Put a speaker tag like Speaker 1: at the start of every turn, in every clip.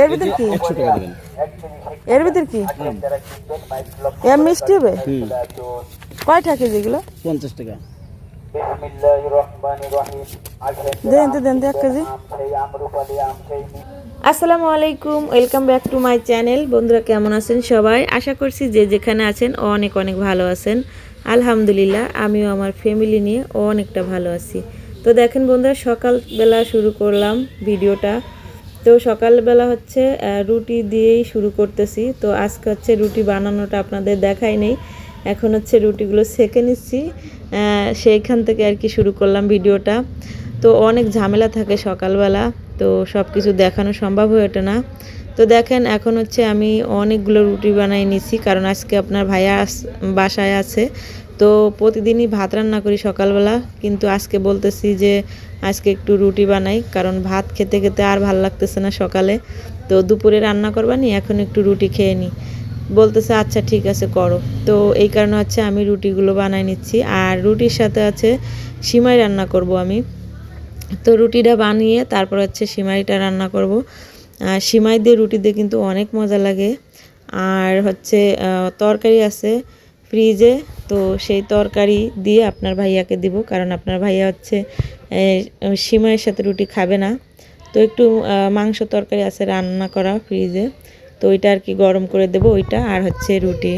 Speaker 1: এর ভিতর কি? এর ভিতর কি? এ মিষ্টি হবে?
Speaker 2: হুম।
Speaker 1: কয়টা কেজি এগুলো
Speaker 2: পঞ্চাশ টাকা।
Speaker 1: দেন তো দেন তো এক কেজি। আসসালামু আলাইকুম welcome back to my channel. বন্ধুরা কেমন আছেন সবাই? আশা করছি যে যেখানে আছেন অনেক অনেক ভালো আছেন। আলহামদুলিল্লাহ আমিও আমার ফ্যামিলি নিয়ে অনেকটা ভালো আছি। তো দেখেন বন্ধুরা, সকালবেলা শুরু করলাম ভিডিওটা। তো সকালবেলা হচ্ছে রুটি দিয়েই শুরু করতেছি। তো আজকে হচ্ছে রুটি বানানোটা আপনাদের দেখাই নেই। এখন হচ্ছে রুটিগুলো সেকে নিচ্ছি। সেইখান থেকে আর কি শুরু করলাম ভিডিওটা। তো অনেক ঝামেলা থাকে সকালবেলা, তো সব কিছু দেখানো সম্ভব হয়ে ওঠে না। তো দেখেন, এখন হচ্ছে আমি অনেকগুলো রুটি বানাই নিছি কারণ আজকে আপনার ভাইয়া বাসায় আছে। তো প্রতিদিনই ভাত রান্না করি সকালবেলা, কিন্তু আজকে বলতেছি যে আজকে একটু রুটি বানাই, কারণ ভাত খেতে খেতে আর ভালো লাগতেছে না সকালে। তো দুপুরে রান্না করবানি, এখন একটু রুটি খেয়ে নিই বলতেছে আচ্ছা ঠিক আছে, করো। তো এই কারণে হচ্ছে আমি রুটিগুলো বানাই নিচ্ছি, আর রুটির সাথে আছে সিমাই রান্না করব আমি। তো রুটিটা বানিয়ে তারপর হচ্ছে সিমাইটা রান্না করব। আর সিমাই দিয়ে রুটি দিয়ে কিন্তু অনেক মজা লাগে। আর হচ্ছে তরকারি আছে ফ্রিজে, তো সেই তরকারি দিয়ে আপনার ভাইয়াকে দিব। কারণ আপনার ভাইয়া হচ্ছে সিমাইয়ের সাথে রুটি খাবে না। তো একটু মাংস তরকারি আছে রান্না করা ফ্রিজে। তো ওইটা আর কি গরম করে দেবো ওইটা আর হচ্ছে রুটি।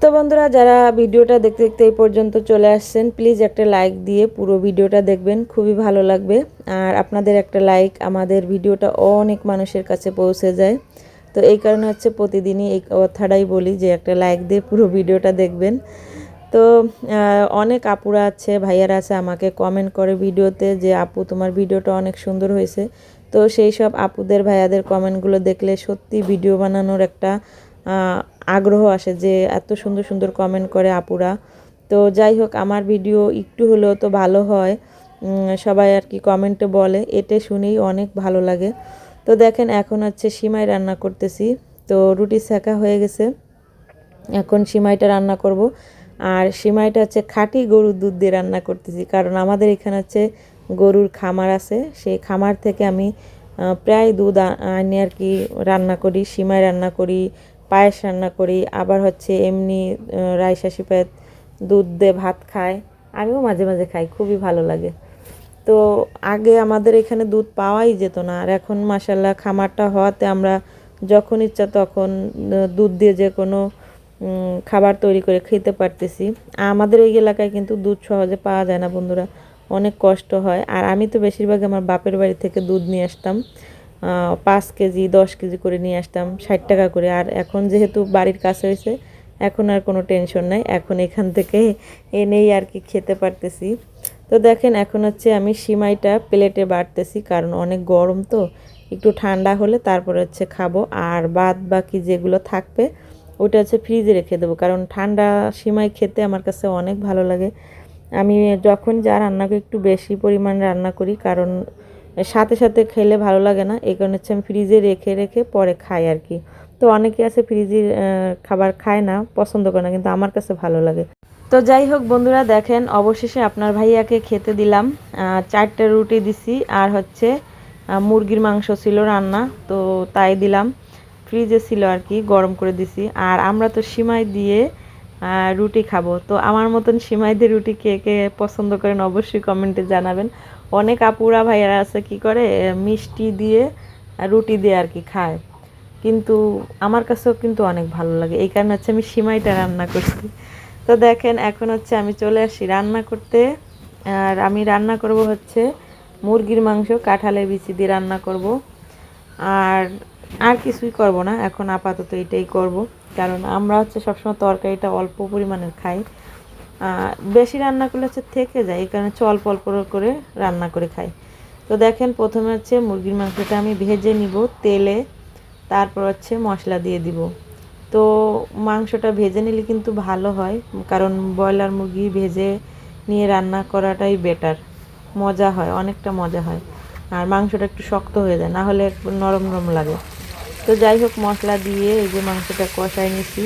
Speaker 1: তো বন্ধুরা, যারা ভিডিওটা দেখতে দেখতে এই পর্যন্ত চলে আসছেন, প্লিজ একটা লাইক দিয়ে পুরো ভিডিওটা দেখবেন। খুবই ভালো লাগবে। আর আপনাদের একটা লাইক আমাদের ভিডিওটা অনেক মানুষের কাছে পৌঁছে যায়। তো এই কারণে হচ্ছে প্রতিদিনই এই কথাটাই বলি যে একটা লাইক দিয়ে পুরো ভিডিওটা দেখবেন। তো অনেক আপুরা আছে, ভাইয়ারা আছে, আমাকে কমেন্ট করে ভিডিওতে যে, আপু, তোমার ভিডিওটা অনেক সুন্দর হয়েছে। তো সেই সব আপুদের, ভাইয়াদের কমেন্টগুলো দেখলে সত্যি ভিডিও বানানোর একটা আগ্রহ আসে যে, এত সুন্দর সুন্দর কমেন্ট করে আপুরা। তো যাই হোক, আমার ভিডিও একটু হলেও তো ভালো হয়। সবাই আর কি কমেন্টে বলে এটা শুনেই অনেক ভালো লাগে। তো দেখেন, এখন হচ্ছে সিমাই রান্না করতেছি। তো রুটি সেকা হয়ে গেছে। এখন সিমাইটা রান্না করব। আর সিমাইটা হচ্ছে খাঁটি গরুর দুধ দিয়ে রান্না করতেছি। কারণ আমাদের এখানে হচ্ছে গরুর খামার আছে। সেই খামার থেকে আমি প্রায় দুধ আনি আর কি, রান্না করি, সিমাই রান্না করি, পায়েস রান্না করি। আবার হচ্ছে এমনি রাইসা সিপাত দুধ দিয়ে ভাত খায় আমিও মাঝে মাঝে খাই, খুবই ভালো লাগে। তো আগে আমাদের এখানে দুধ পাওয়াই যেত না। আর এখন মাসাল্লাহ খামারটা হওয়াতে আমরা যখন ইচ্ছা তখন দুধ দিয়ে যে কোনো খাবার তৈরি করে খেতে পারতেছি। আমাদের এই এলাকায় কিন্তু দুধ সহজে পাওয়া যায় না বন্ধুরা, অনেক কষ্ট হয়। আর আমি তো বেশিরভাগ আমার বাপের বাড়ি থেকে দুধ নিয়ে আসতাম। পাঁচ কেজি, দশ কেজি করে নিয়ে আসতাম, ষাট টাকা করে। আর এখন যেহেতু বাড়ির কাছে হয়েছে, এখন আর কোনো টেনশন নাই। এখন এখান থেকে এনেই আর কি খেতে পারতেছি। তো দেখেন, এখন হচ্ছে আমি সিমাইটা প্লেটে বাড়তেছি, কারণ অনেক গরম তো, একটু ঠান্ডা হলে তারপরে হচ্ছে খাব। আর বাদ বাকি যেগুলো থাকবে ওটা হচ্ছে ফ্রিজে রেখে দেবো, কারণ ঠান্ডা সিমাই খেতে আমার কাছে অনেক ভালো লাগে। আমি যখন যা রান্না করি, একটু বেশি পরিমাণ রান্না করি, কারণ সাথে সাথে খেলে ভালো লাগে না, এই কারণে হচ্ছে আমি ফ্রিজে রেখে রেখে পরে খাই আর কি। তো অনেকে আছে ফ্রিজের খাবার খায় না, পছন্দ করে না, কিন্তু আমার কাছে ভালো লাগে। তো যাই হোক বন্ধুরা, দেখেন অবশেষে আপনার ভাইয়াকে খেতে দিলাম। চারটে রুটি দিছি, আর হচ্ছে মুরগির মাংস ছিল রান্না, তো তাই দিলাম। ফ্রিজে ছিল আর কি, গরম করে দিছি। আর আমরা তো সিমাই দিয়ে রুটি খাব। তো আমার মতন সিমাই দিয়ে রুটি কে কে পছন্দ করেন অবশ্যই কমেন্টে জানাবেন। অনেক আপুরা ভাইয়ারা আছে, কি করে, মিষ্টি দিয়ে রুটি দিয়ে আর কি খায়। কিন্তু আমার কাছেও কিন্তু অনেক ভালো লাগে। এই কারণে হচ্ছে আমি সিমাইটা রান্না করছি। তো দেখেন, এখন হচ্ছে আমি চলে আসি রান্না করতে। আর আমি রান্না করব হচ্ছে মুরগির মাংস, কাঁঠালের বিচি দিয়ে রান্না করব। আর আর কিছুই করব না, এখন আপাতত এটাই করব। কারণ আমরা হচ্ছে সবসময় তরকারিটা অল্প পরিমাণের খাই। বেশি রান্না করলে হচ্ছে থেকে যায়, এই কারণে হচ্ছে অল্প অল্প করে রান্না করে খাই। তো দেখেন, প্রথমে হচ্ছে মুরগির মাংসটা আমি ভেজে নিব তেলে, তারপর হচ্ছে মশলা দিয়ে দিব। তো মাংসটা ভেজে নিলে কিন্তু ভালো হয়, কারণ ব্রয়লার মুরগি ভেজে নিয়ে রান্না করাটাই বেটার মজা হয়, অনেকটা মজা হয়। আর মাংসটা একটু শক্ত হয়ে যায়, না হলে নরম নরম লাগে। তো যাই হোক, মশলা দিয়ে এই যে মাংসটা কষাই নিছি।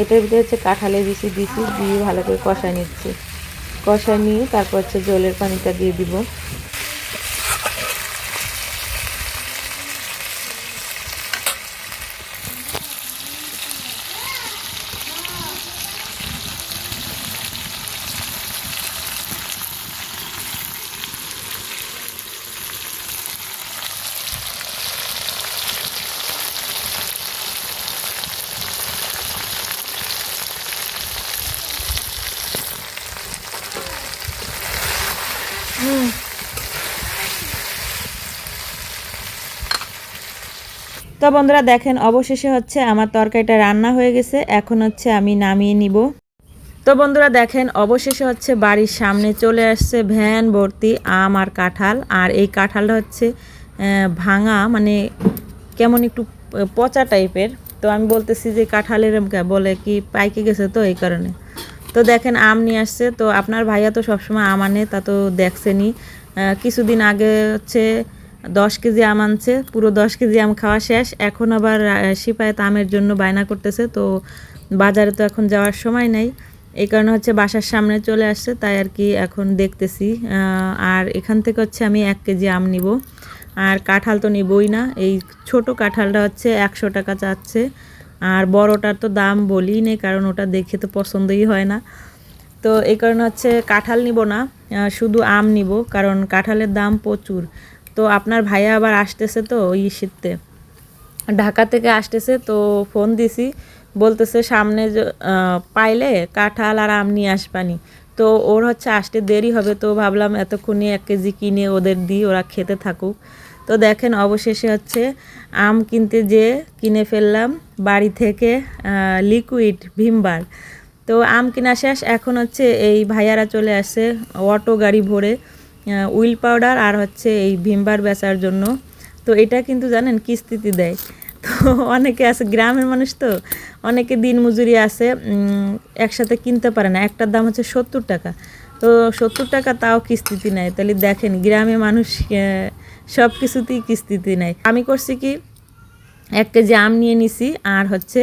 Speaker 1: এটার ভিতরে হচ্ছে কাঁঠালের বিচি দিছি, দিয়ে ভালো করে কষাই নিচ্ছি। কষাই নিয়ে তারপর হচ্ছে জলের পানিটা দিয়ে দিব। তো বন্ধুরা দেখেন, অবশেষে হচ্ছে আমার তরকারিটা রান্না হয়ে গেছে। এখন হচ্ছে আমি নামিয়ে নিব। তো বন্ধুরা দেখেন, অবশেষে হচ্ছে বাড়ির সামনে চলে আসছে ভ্যান, ভর্তি, আম আর কাঁঠাল। আর এই কাঁঠালটা হচ্ছে ভাঙা মানে কেমন একটু পচা টাইপের। তো আমি বলতেছি যে কাঁঠালের বলে কি পাইকে গেছে তো এই কারণে। তো দেখেন, আম নিয়ে আসছে। তো আপনার ভাইয়া তো সবসময় আম আনে, তা তো দেখছেনি কিছুদিন আগে হচ্ছে দশ কেজি আম আনছে, পুরো দশ কেজি আম খাওয়া শেষ। এখন আবার সিপাহিত আমের জন্য বায়না করতেছে, তো বাজারে তো এখন যাওয়ার সময় নাই। এই কারণে হচ্ছে বাসার সামনে চলে আসছে, তাই আর কি এখন দেখতেছি। আর এখান থেকে হচ্ছে আমি এক কেজি আম নিব। আর কাঁঠাল তো নিবই না, এই ছোট কাঁঠালটা হচ্ছে একশো টাকা চাচ্ছে। আর বড়টার তো দাম বলি নেই, কারণ ওটা দেখে তো পছন্দই হয় না। তো এই কারণে হচ্ছে কাঁঠাল নিব না শুধু আম নিব, কারণ কাঁঠালের দাম প্রচুর। তো আপনার ভাইয়া আবার আসতেছে তো ওই শীতে। ঢাকা থেকে আসতেছে তো ফোন দিছি, বলতেছে সামনে পাইলে কাঁঠাল আর আম নিয়ে আসবানি। তো ওর হচ্ছে আসতে দেরি হবে তো ভাবলাম এতক্ষণে এক কেজি কিনে ওদের দিই, ওরা খেতে থাকুক। তো দেখেন অবশেষে হচ্ছে আম কিনতে যে কিনে ফেললাম বাড়ি থেকে লিকুইড ভিমবার তো আম কিনা শেষ, এখন হচ্ছে এই ভাইয়ারা চলে আসছে অটো গাড়ি ভরে। উইল পাউডার আর হচ্ছে এই ভিমবার বেচার জন্য। তো এটা কিন্তু জানেন কিস্তিতে দেয়। তো অনেকে আছে, গ্রামের মানুষ তো, অনেকে দিন মজুরি আছে একসাথে কিনতে পারে না। একটার দাম হচ্ছে সত্তর টাকা। তো সত্তর টাকা তাও কিস্তিতে নেয়। তাহলে দেখেন গ্রামে মানুষ সব কিছুতেই কিস্তিতে নেয়। আমি করছি কি, এক কেজি আম নিয়ে নিছি, আর হচ্ছে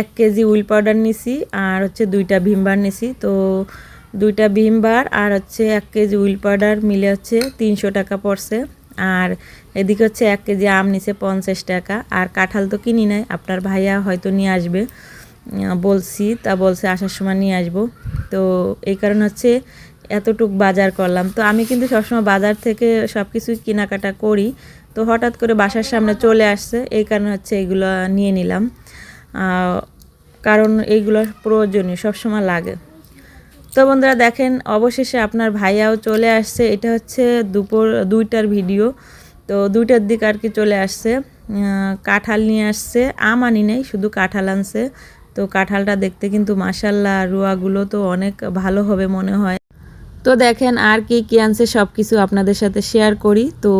Speaker 1: এক কেজি উইল পাউডার নিছি, আর হচ্ছে দুইটা ভিমবার নিছি। তো দুইটা ভিম বার আর হচ্ছে এক কেজি উইল পাউডার মিলে হচ্ছে তিনশো টাকা পড়ছে। আর এদিকে হচ্ছে এক কেজি আম নিছে পঞ্চাশ টাকা। আর কাঁঠাল তো কিনি নাই, আপনার ভাইয়া হয়তো নিয়ে আসবে। বলছি, তা বলছে আসার সময় নিয়ে আসব। তো এই কারণ হচ্ছে এতটুক বাজার করলাম। তো আমি কিন্তু সবসময় বাজার থেকে সব কিছুই কেনাকাটা করি। তো হঠাৎ করে বাসার সামনে চলে আসছে, এই কারণে হচ্ছে এগুলো নিয়ে নিলাম। কারণ এইগুলো প্রয়োজনীয়, সবসময় লাগে। তো বন্ধুরা দেখেন, অবশেষে আপনার ভাইয়াও চলে আসছে। এটা হচ্ছে দুপুর দুইটার ভিডিও। তো দুইটার দিকে আর কি চলে আসছে। কাঁঠাল নিয়ে আসছে। আম আনি নেই, শুধু কাঁঠাল আনছে। তো কাঁঠালটা দেখতে কিন্তু মাসাল্লাহ রুয়াগুলো তো অনেক ভালো হবে মনে হয়। তো দেখেন আর কি কি আনছে সব কিছু আপনাদের সাথে শেয়ার করি। তো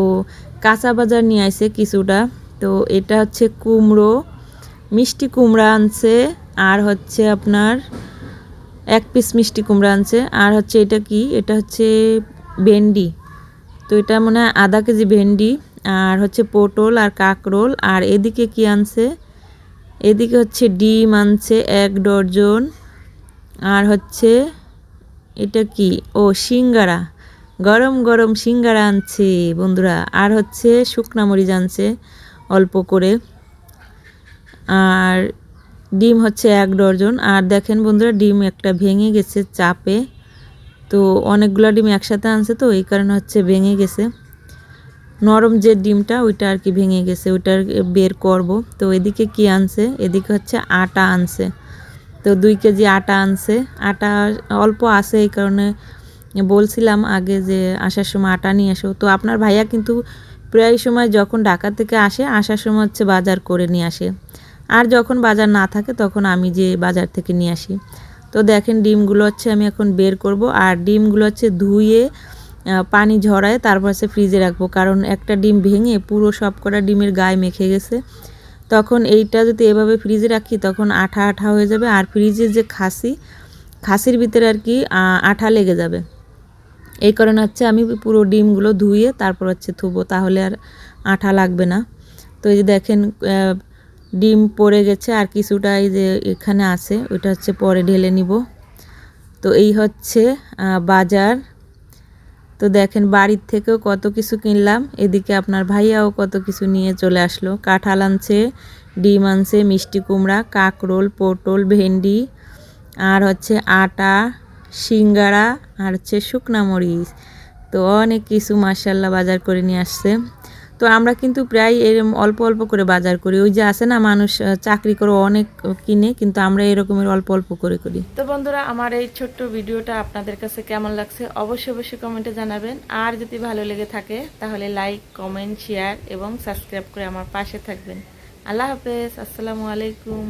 Speaker 1: কাঁচা বাজার নিয়ে আসছে কিছুটা। তো এটা হচ্ছে কুমড়ো, মিষ্টি কুমড়া আনছে। আর হচ্ছে আপনার এক পিস মিষ্টি কুমড়া আনছে। আর হচ্ছে এটা কি? এটা হচ্ছে ভেন্ডি। তো এটা মনে হয় আধা কেজি ভেন্ডি আর হচ্ছে পটল আর কাকরোল। আর এদিকে কি আনছে? এদিকে হচ্ছে ডিম আনছে এক ডজন। আর হচ্ছে এটা কি? ও, সিঙ্গারা। গরম গরম সিঙ্গারা আনছে বন্ধুরা। আর হচ্ছে শুকনা মরিচ আনছে অল্প করে। আর ডিম হচ্ছে এক ডজন। আর দেখেন বন্ধুরা, ডিম একটা ভেঙে গেছে চাপে। তো অনেকগুলো ডিম একসাথে আনছে তো, এই কারণে হচ্ছে ভেঙে গেছে। নরম যে ডিমটা, ওইটা আর কি ভেঙে গেছে, ওইটা বের করব। তো এদিকে কি আনছে? এদিকে হচ্ছে আটা আনছে। তো দুই কেজি আটা আনছে। আটা অল্প আছে এই কারণে বলছিলাম আগে যে আসার সময় আটা নিয়ে আসো। তো আপনার ভাইয়া কিন্তু প্রায় সময় যখন ঢাকা থেকে আসে, আসার সময় হচ্ছে বাজার করে নিয়ে আসে। আর যখন বাজার না থাকে তখন আমি যে বাজার থেকে নিয়ে আসি। তো দেখেন ডিমগুলো হচ্ছে আমি এখন বের করব আর ডিমগুলো হচ্ছে ধুয়ে পানি ঝরায় তারপর হচ্ছে ফ্রিজে রাখব। কারণ একটা ডিম ভেঙে পুরো সব কটা ডিমের গায়ে মেখে গেছে। তখন এইটা যদি এভাবে ফ্রিজে রাখি তখন আঠা আঠা হয়ে যাবে আর ফ্রিজের যে খাসি, খাসির ভিতরে আর কি আঠা লেগে যাবে। এই কারণে হচ্ছে আমি পুরো ডিমগুলো ধুয়ে তারপর হচ্ছে থুবো, তাহলে আর আঠা লাগবে না। তো এই যে দেখেন ডিম পড়ে গেছে আর কিছুটা এই যে এখানে আছে ওইটা হচ্ছে পরে ঢেলে নিব। তো এই হচ্ছে বাজার। তো দেখেন বাড়ির থেকেও কত কিছু কিনলাম, এদিকে আপনার ভাইয়াও কত কিছু নিয়ে চলে আসলো। কাঁঠাল আনছে, ডিম আনছে, মিষ্টি কুমড়া, কাঁকরোল, পটল, ভেন্ডি, আর হচ্ছে আটা সিঙ্গারা আর হচ্ছে শুকনা মরিচ। তো অনেক কিছু মাসাল্লাহ বাজার করে নিয়ে আসছে। তো আমরা কিন্তু প্রায় এরম অল্প অল্প করে বাজার করি। ওই যে আছে না, মানুষ চাকরি করে অনেক কিনে, কিন্তু আমরা এরকমের অল্প অল্প করে করি। তো বন্ধুরা, আমার এই ছোট্ট ভিডিওটা আপনাদের কাছে কেমন লাগছে অবশ্যই অবশ্যই কমেন্টে জানাবেন। আর যদি ভালো লেগে থাকে, তাহলে লাইক, কমেন্ট, শেয়ার এবং সাবস্ক্রাইব করে আমার পাশে থাকবেন। আল্লাহ হাফেজ, আসসালামু আলাইকুম।